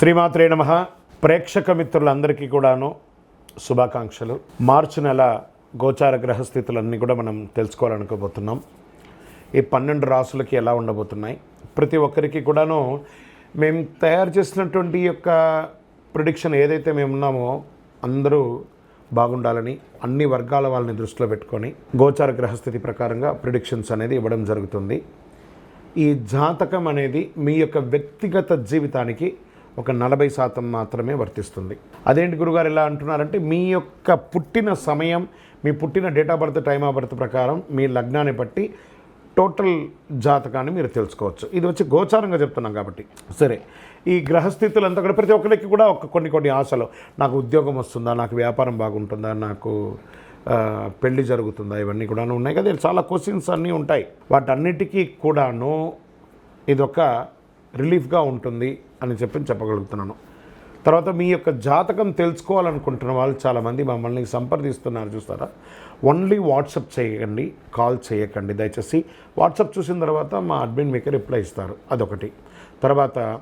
శ్రీమాత్రే నమ. ప్రేక్షక మిత్రులందరికీ కూడాను శుభాకాంక్షలు. మార్చి నెల గోచార గ్రహస్థితులన్నీ కూడా మనం తెలుసుకోవాలనుకోబోతున్నాం. ఈ పన్నెండు రాసులకి ఎలా ఉండబోతున్నాయి? ప్రతి ఒక్కరికి కూడాను మేము తయారు చేసినటువంటి యొక్క ప్రిడిక్షన్ ఏదైతే మేము ఉన్నామో అందరూ బాగుండాలని అన్ని వర్గాల వాళ్ళని దృష్టిలో పెట్టుకొని గోచార గ్రహస్థితి ప్రకారంగా ప్రిడిక్షన్స్ అనేది ఇవ్వడం జరుగుతుంది. ఈ జాతకం అనేది మీ యొక్క వ్యక్తిగత జీవితానికి ఒక నలభై శాతం మాత్రమే వర్తిస్తుంది. అదేంటి గురుగారు ఎలా అంటున్నారంటే మీ యొక్క పుట్టిన సమయం మీ పుట్టిన date of birth time of birth ప్రకారం మీ లగ్నాన్ని బట్టి టోటల్ జాతకాన్ని మీరు తెలుసుకోవచ్చు. ఇది వచ్చి గోచారంగా చెప్తున్నాం కాబట్టి. సరే ఈ గ్రహస్థితులు అంతా కూడా ప్రతి ఒక్కరికి కూడా ఒక కొన్ని కొన్ని ఆశలు. నాకు ఉద్యోగం వస్తుందా నాకు వ్యాపారం బాగుంటుందా నాకు పెళ్ళి జరుగుతుందా ఇవన్నీ కూడా ఉన్నాయి కదా. చాలా క్వశ్చన్స్ అన్నీ ఉంటాయి. వాటన్నిటికీ కూడాను ఇదొక రిలీఫ్గా ఉంటుంది అని చెప్పి చెప్పగలుగుతున్నాను. తర్వాత మీ యొక్క జాతకం తెలుసుకోవాలనుకుంటున్న వాళ్ళు చాలామంది మమ్మల్ని సంప్రదిస్తున్నారు చూస్తారా? ఓన్లీ వాట్సప్ చేయకండి కాల్ చేయకండి. దయచేసి వాట్సప్ చూసిన తర్వాత మా అడ్మిన్ మీకు రిప్లై ఇస్తారు. అదొకటి. తర్వాత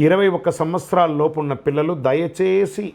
ఇరవై ఒక్క సంవత్సరాల లోపు ఉన్న పిల్లలు దయచేసి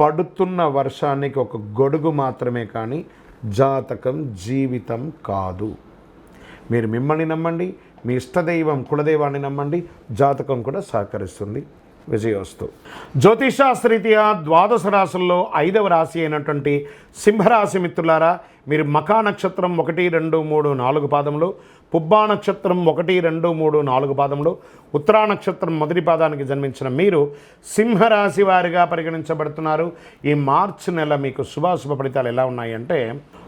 పడుతున్న వర్షానికి ఒక గొడుగు మాత్రమే కానీ జాతకం జీవితం కాదు. మీరు మిమ్మల్ని నమ్మండి మీ ఇష్టదైవం కులదైవాన్ని నమ్మండి జాతకం కూడా సహకరిస్తుంది. విజయోస్తు జ్యోతిషాస్త్రీత్యా ద్వాదశ రాశుల్లో ఐదవ రాశి అయినటువంటి సింహరాశి మిత్రులారా మీరు మకా నక్షత్రం ఒకటి రెండు మూడు నాలుగు పాదములు పుబ్బా నక్షత్రం ఒకటి రెండు మూడు నాలుగు పాదములు. ఉత్తరా నక్షత్రం మొదటి పాదానికి జన్మించిన మీరు సింహరాశి వారిగా పరిగణించబడుతున్నారు. ఈ మార్చి నెల మీకు శుభాశుభ ఫలితాలు ఎలా ఉన్నాయంటే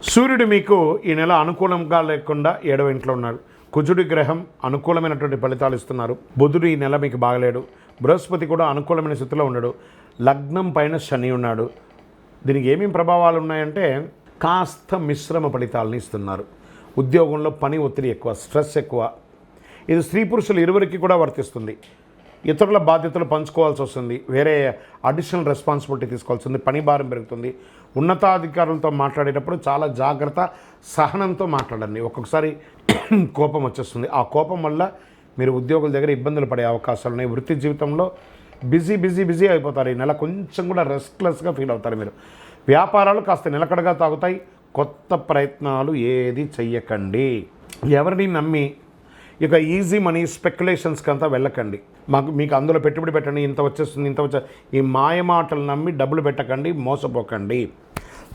సూర్యుడు మీకు ఈ నెల అనుకూలంగా లేకుండా ఏడవ ఇంట్లో ఉన్నాడు. కుజుడి గ్రహం అనుకూలమైనటువంటి ఫలితాలు ఇస్తున్నారు. బుధుడు ఈ నెల మీకు బాగలేడు. బృహస్పతి కూడా అనుకూలమైన స్థితిలో ఉన్నాడు. లగ్నం పైన శని ఉన్నాడు. దీనికి ఏమేమి ప్రభావాలు ఉన్నాయంటే కాస్త మిశ్రమ ఫలితాలను ఇస్తున్నారు. ఉద్యోగంలో పని ఒత్తిడి ఎక్కువ స్ట్రెస్ ఎక్కువ. ఇది స్త్రీ పురుషులు ఇరువురికి కూడా వర్తిస్తుంది. ఇతరుల బాధ్యతలు పంచుకోవాల్సి వస్తుంది. వేరే అడిషనల్ రెస్పాన్సిబిలిటీ తీసుకోవాల్సి ఉంది పని భారం పెరుగుతుంది. ఉన్నతాధికారులతో మాట్లాడేటప్పుడు చాలా జాగ్రత్త సహనంతో మాట్లాడండి. ఒక్కొక్కసారి కోపం వచ్చేస్తుంది. ఆ కోపం వల్ల మీరు ఉద్యోగుల దగ్గర ఇబ్బందులు పడే అవకాశాలు ఉన్నాయి. వృత్తి జీవితంలో బిజీ బిజీ బిజీ అయిపోతారు. ఈ నెల కొంచెం కూడా రెస్ట్లెస్గా ఫీల్ అవుతారు మీరు. వ్యాపారాలు కాస్త నిలకడగా తాగుతాయి. కొత్త ప్రయత్నాలు ఏది చెయ్యకండి. ఎవరిని నమ్మి ఇక ఈజీ మనీ స్పెక్యులేషన్స్కి అంతా వెళ్ళకండి. మాకు మీకు అందులో పెట్టుబడి పెట్టండి ఇంత వచ్చేస్తుంది ఇంత వచ్చే ఈ మాయమాటలు నమ్మి డబ్బులు పెట్టకండి మోసపోకండి.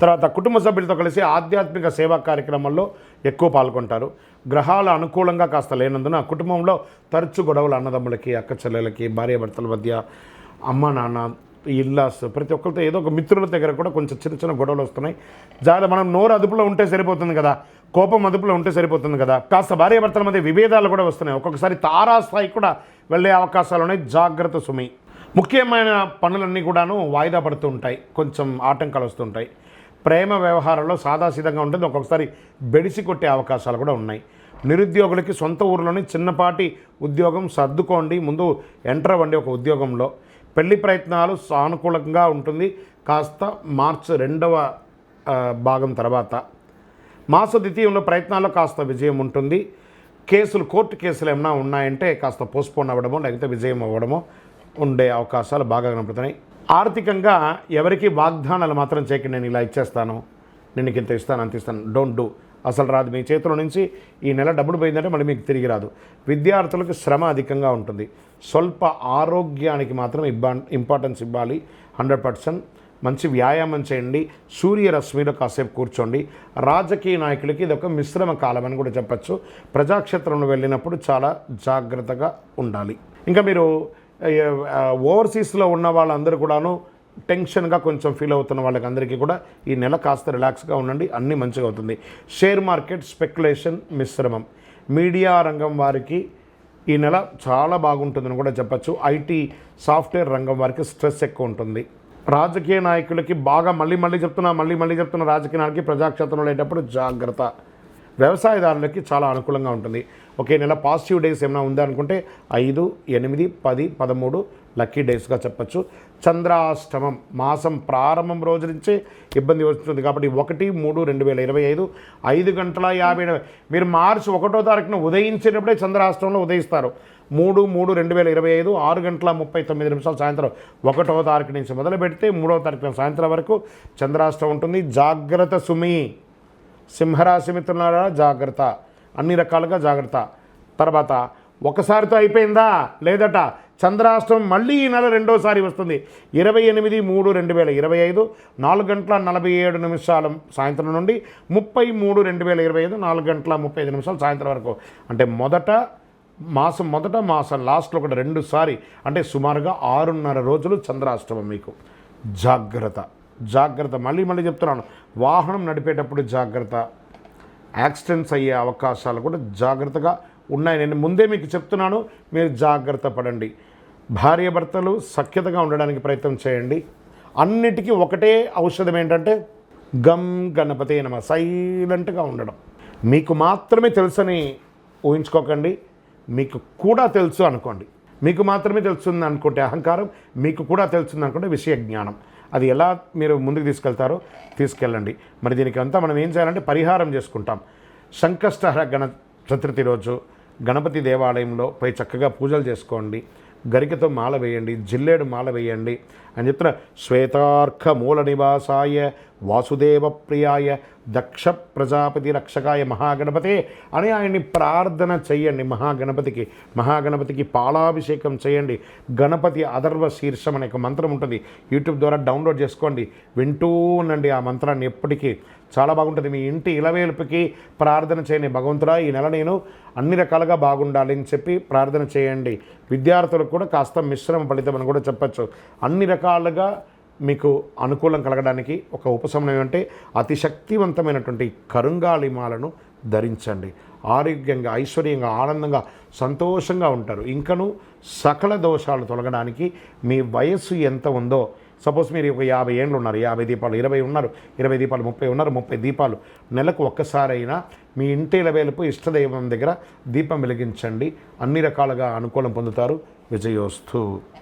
తర్వాత కుటుంబ సభ్యులతో కలిసి ఆధ్యాత్మిక సేవా కార్యక్రమాల్లో ఎక్కువ పాల్గొంటారు. గ్రహాలు అనుకూలంగా కాస్త లేనందున కుటుంబంలో తరచు గొడవలు అన్నదమ్ములకి అక్క చెల్లెలకి భార్యాభర్తల మధ్య అమ్మ నాన్న ఇల్లాస్ ప్రతి ఒక్కరితో ఏదో ఒక మిత్రుల దగ్గర కూడా కొంచెం చిన్న చిన్న గొడవలు వస్తున్నాయి. జాగ్రత్త మనం నోరు అదుపులో ఉంటే సరిపోతుంది కదా? కోపం అదుపులో ఉంటే సరిపోతుంది కదా? కాస్త భార్యాభర్తల మధ్య విభేదాలు కూడా వస్తున్నాయి. ఒక్కొక్కసారి తారాస్థాయి కూడా వెళ్ళే అవకాశాలు ఉన్నాయి. జాగ్రత్త సుమి. ముఖ్యమైన పనులన్నీ కూడాను వాయిదా పడుతూ ఉంటాయి. కొంచెం ఆటంకాలు వస్తుంటాయి ప్రేమ వ్యవహారంలో సాదాసీదంగా ఉంటుంది. ఒక్కొక్కసారి బెడిసి కొట్టే అవకాశాలు కూడా ఉన్నాయి. నిరుద్యోగులకి సొంత ఊర్లోనే చిన్నపాటి ఉద్యోగం సర్దుకోండి. ముందు ఎంటర్ అవ్వండి ఒక ఉద్యోగంలో. పెళ్ళి ప్రయత్నాలు సానుకూలంగా ఉంటుంది. కాస్త మార్చ్ రెండవ భాగం తర్వాత. మాస ద్వితీయంలో ప్రయత్నాల్లో కాస్త విజయం ఉంటుంది. కేసులు కోర్టు కేసులు ఏమైనా ఉన్నాయంటే కాస్త పోస్ట్పోన్ అవ్వడమో లేకపోతే విజయం అవ్వడమో ఉండే అవకాశాలు బాగా కనపడుతున్నాయి. ఆర్థికంగా ఎవరికి వాగ్దానాలు మాత్రం చేయకండి నేను ఇలా ఇచ్చేస్తాను నేను ఇంత ఇస్తాను అంత ఇస్తాను డోంట్ డూ అసలు రాదు. మీ చేతిలో నుంచి ఈ నెల డబ్బులు పోయిందంటే మళ్ళీ మీకు తిరిగి రాదు. విద్యార్థులకు శ్రమ అధికంగా ఉంటుంది. స్వల్ప ఆరోగ్యానికి మాత్రం ఇబ్బా ఇంపార్టెన్స్ ఇవ్వాలి. Hundred percent. మంచి వ్యాయామం చేయండి. సూర్యరశ్మిలో కాసేపు కూర్చోండి. రాజకీయ నాయకులకి ఇది ఒక మిశ్రమ కాలం అని కూడా చెప్పచ్చు. ప్రజాక్షేత్రంలో వెళ్ళినప్పుడు చాలా జాగ్రత్తగా ఉండాలి. ఇంకా మీరు ఓవర్సీస్లో ఉన్న వాళ్ళందరూ కూడాను టెన్షన్గా కొంచెం ఫీల్ అవుతున్న వాళ్ళకి అందరికీ కూడా ఈ నెల కాస్త రిలాక్స్గా ఉండండి అన్నీ మంచిగా అవుతుంది. షేర్ మార్కెట్ స్పెక్యులేషన్ మిశ్రమం. మీడియా రంగం వారికి ఈ నెల చాలా బాగుంటుందని కూడా చెప్పచ్చు. ఐటీ సాఫ్ట్వేర్ రంగం వారికి స్ట్రెస్ ఎక్కువ ఉంటుంది. రాజకీయ నాయకులకి బాగా మళ్ళీ మళ్ళీ చెప్తున్నా మళ్ళీ మళ్ళీ చెప్తున్న రాజకీయ నాయకులకి ప్రజాక్షేత్రంలో లేటప్పుడు జాగ్రత్త. వ్యవసాయదారులకి చాలా అనుకూలంగా ఉంటుంది. ఒకే నెల పాజిటివ్ డేస్ ఏమైనా ఉందా అనుకుంటే ఐదు ఎనిమిది పది పదమూడు లక్కీ డేస్గా చెప్పచ్చు. చంద్రాష్టమం మాసం ప్రారంభం రోజు నుంచే ఇబ్బంది వస్తుంది కాబట్టి ఒకటి మూడు రెండు వేల ఇరవై ఐదు ఐదు గంటల యాభై మీరు మార్చి ఒకటో తారీఖున ఉదయించేటప్పుడే చంద్రాష్టమంలో ఉదయిస్తారు. మూడు మూడు రెండు వేల ఇరవై ఐదు ఆరు గంటల ముప్పై తొమ్మిది నిమిషాలు సాయంత్రం ఒకటవ తారీఖు నుంచి మొదలు పెడితే మూడవ తారీఖున సాయంత్రం వరకు చంద్రాష్టమం ఉంటుంది. జాగ్రత్త సుమి సింహరాశి మిత్రులారా జాగ్రత్త. అన్ని రకాలుగా జాగ్రత్త. తర్వాత ఒకసారితో అయిపోయిందా? లేదట. చంద్రాష్టమం మళ్ళీ ఈ నెల రెండోసారి వస్తుంది. ఇరవై ఎనిమిది మూడు రెండు వేల ఇరవై ఐదు నాలుగు గంటల నలభై ఏడు నిమిషాల సాయంత్రం నుండి ముప్పై మూడు రెండు వేల ఇరవై ఐదు నాలుగు గంటల ముప్పై ఐదు నిమిషాలు సాయంత్రం వరకు. అంటే మొదట మాసం మొదట మాసం లాస్ట్లో కూడా రెండుసారి అంటే సుమారుగా ఆరున్నర రోజులు చంద్రాష్టమం మీకు. జాగ్రత్త జాగ్రత్త. మళ్ళీ మళ్ళీ చెప్తున్నాను వాహనం నడిపేటప్పుడు జాగ్రత్త. యాక్సిడెంట్స్ అయ్యే అవకాశాలు కూడా జాగ్రత్తగా ఉన్నాయి. నేను ముందే మీకు చెప్తున్నాను మీరు జాగ్రత్త పడండి. భార్యాభర్తలు సఖ్యతగా ఉండడానికి ప్రయత్నం చేయండి. అన్నిటికీ ఒకటే ఔషధం ఏంటంటే గమ్ గణపతి నమ సైలెంట్గా ఉండడం. మీకు మాత్రమే తెలుసని ఊహించుకోకండి. మీకు కూడా తెలుసు అనుకోండి. మీకు మాత్రమే తెలుస్తుంది అనుకుంటే అహంకారం మీకు కూడా తెలుస్తుంది అనుకుంటే విషయ జ్ఞానం. అది ఎలా మీరు ముందుకు తీసుకెళ్తారో తీసుకెళ్ళండి. మరి దీనికి అంతా మనం ఏం చేయాలంటే పరిహారం చేసుకుంటాం. సంకష్టహర గణ చతుర్థి రోజు గణపతి దేవాలయంలో పై చక్కగా పూజలు చేసుకోండి. గరికతో మాల వేయండి జిల్లేడు మాల వేయండి అని చెప్తున్న శ్వేతార్క మూల నివాసాయ వాసుదేవ ప్రియాయ దక్ష ప్రజాపతి రక్షకాయ మహాగణపతే అని ఆయన్ని ప్రార్థన చెయ్యండి మహాగణపతికి మహాగణపతికి పాలాభిషేకం చేయండి. గణపతి అదర్వ శీర్షం అనే ఒక మంత్రం ఉంటుంది. యూట్యూబ్ ద్వారా డౌన్లోడ్ చేసుకోండి. వింటూ ఉండండి ఆ మంత్రాన్ని ఎప్పటికీ. చాలా బాగుంటుంది. మీ ఇంటి ఇలవేల్పుకి ప్రార్థన చేయని భగవంతుడా ఈ నెల నేను అన్ని రకాలుగా బాగుండాలి అని చెప్పి ప్రార్థన చేయండి. విద్యార్థులకు కూడా కాస్త మిశ్రమ ఫలితం అని కూడా చెప్పచ్చు. అన్ని రకాలుగా మీకు అనుకూలం కలగడానికి ఒక ఉపశమనం ఏమంటే అతి శక్తివంతమైనటువంటి కరుంగాళిమాలను ధరించండి. ఆరోగ్యంగా ఐశ్వర్యంగా ఆనందంగా సంతోషంగా ఉంటారు. ఇంకను సకల దోషాలు తొలగడానికి మీ వయస్సు ఎంత ఉందో సపోజ్ మీరు ఒక యాభై ఏళ్ళు ఉన్నారు యాభై దీపాలు ఇరవై ఉన్నారు ఇరవై దీపాలు ముప్పై ఉన్నారు ముప్పై దీపాలు నెలకు ఒక్కసారైనా మీ ఇంటి వెలుపు ఇష్టదైవం దగ్గర దీపం వెలిగించండి. అన్ని రకాలుగా అనుకూలం పొందుతారు. విజయోస్తు.